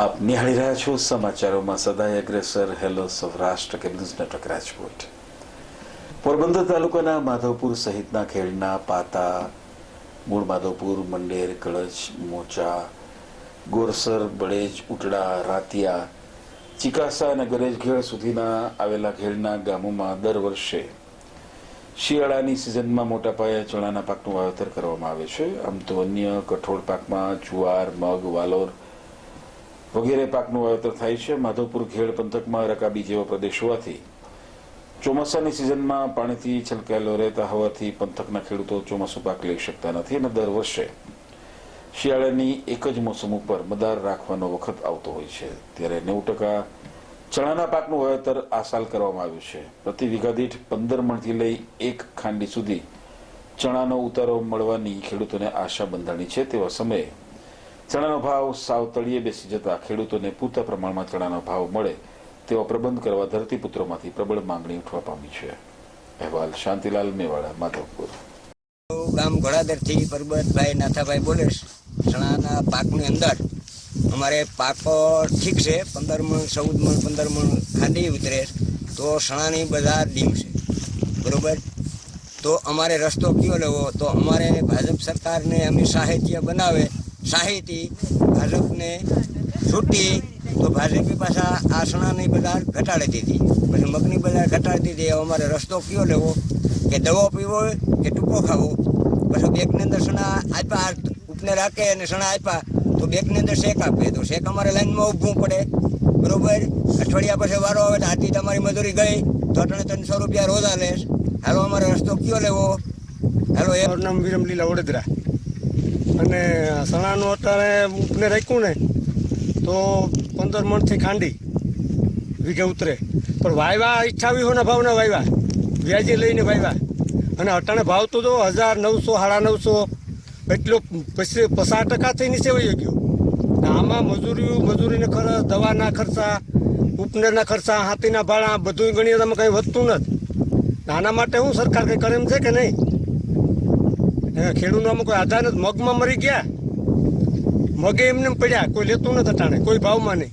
આપ નિહાળી રહ્યા છો સમાચારોમાં સદાય અગ્રેસર. હેલો સૌરાષ્ટ્ર કે ન્યૂઝ નેટવર્ક, રાજકોટ. પોરબંદર તાલુકાના માધવપુર સહિતના ખેડના પાતા, મૂળ માધવપુર, મંડેર, કળજ, મોચા, ગોરસર, બળેજ, ઉટડા, રાતિયા, ચિકાસા અને ગરેજ ખેડ સુધીના આવેલા ખેડના ગામોમાં દર વર્ષે શિયાળાની સિઝનમાં મોટા પાયે ચણાના પાકનું વાવેતર કરવામાં આવે છે. આમ તો અન્ય કઠોળ પાકમાં જુવાર, મગ, વાલોર વગેરે પાકનું વાવેતર થાય છે. માધવપુર ખેડ પંથકમાં રકાબી જેવા પ્રદેશ હોવાથી ચોમાસાની સિઝનમાં પાણીથી છલકાયેલો રહેતા હોવાથી પંથકના ખેડૂતો ચોમાસું પાક લઈ શકતા નથી અને દર વર્ષે શિયાળાની એક જ મોસમ ઉપર મદાર રાખવાનો વખત આવતો હોય છે. ત્યારે નેવું ટકા ચણાના પાકનું વાવેતર આ સાલ કરવામાં આવ્યું છે. પ્રતિ વીઘા દીઠ પંદર મણથી લઈ એક ખાંડી સુધી ચણાનો ઉતારો મળવાની ખેડૂતોને આશા બંધાણી છે. તેવા સમયે ચણાનો ભાવ સાવ તળિયે બેસી જતા ખેડૂતોને પૂરતા પ્રમાણમાં ચણાનો ભાવ મળે, તેવા પ્રબંધ કરવા ધરતીપુત્રોમાંથી પ્રબળ માંગણી ઉઠવા પામી છે. અહેવાલ શાંતિલાલ મેવાડા, માધવપુર. ગામ ઘોડાદરથી પરબતભાઈ નાથાભાઈ બોલે ચણાના પાકની અંદર અમારે પાકો ઠીક છે, પંદર મણ, ચૌદ મણ, પંદર મણ ખાંડી ઉતરે તો ચણાની બજાર ડીમ છે. બરોબર? તો અમારે રસ્તો કયો લેવો? તો અમારે ભાજપ સરકારને અમે સાહિત્ય બનાવે સાહિતી ભાજપને છૂટી તો ભાજપે પાછા આ ચણાની બજાર ઘટાડી દીધી. પછી મગની બજાર ઘટાડી દીધી. અમારે રસ્તો કયો લેવો? કે દવો પીવો કે ટૂંકો ખાવો? પછી બેગની અંદર સણા આપ્યા ઉપને રાખે અને સણા આપ્યા, તો બેગની અંદર શેક આપે. તો શેક અમારે લાઈનમાં ઊભવું પડે. બરોબર? અઠવાડિયા પછી વારો આવે તો આથી તમારી મજૂરી ગઈ. તો અટણે ત્રણસો રૂપિયા રોજા લેશ. હાલો, અમારે રસ્તો કયો લેવો? હાલો, એ નામ વિરમલીલા વડોદરા. અને સણાનું અત્યારે ઉપને રાખ્યું ને, તો પંદર મણથી ખાંડી વીઘે ઉતરે. પણ વાયવા વિહોના ભાવના વાયવા. વ્યાજે લઈને વાયવા. અને અટાણે ભાવ તો જો હજાર નવસો, સાડા નવસો, એટલો પછી પચાસ ટકાથી નીચે વહી ગયો. આમાં મજૂરી મજૂરીને ખર્ચ, દવાના ખર્ચા, ઉપનેરના ખર્ચા, હાથીના ભાડા બધું ગણીએ તમે કંઈ વધતું નથી. આના માટે હું સરકાર કંઈ કરે એમ છે કે નહીં? ખેડૂતોમાં કોઈ આધાર નથી. મગમાં મરી ગયા. મગે એમને એમ પડ્યા, કોઈ લેતું નથી અટાણે, કોઈ ભાવમાં નહીં.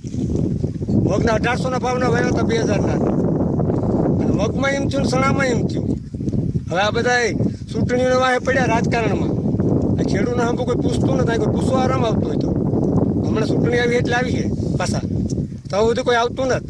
મગના અઢારસોના ભાવના વાવ્યા હતા બે હજારના. મગમાં એમ થયું સણામાં એમ થયું. હવે આ બધા ચૂંટણીઓના વાહે પડ્યા રાજકારણમાં. આ ખેડૂતને હમ કોઈ પૂછતું નથી કોઈ પૂછવા આરામ આવતું હોય તો. હમણાં ચૂંટણી આવી એટલે આવી છે પાછા. તો બધું કોઈ આવતું નથી.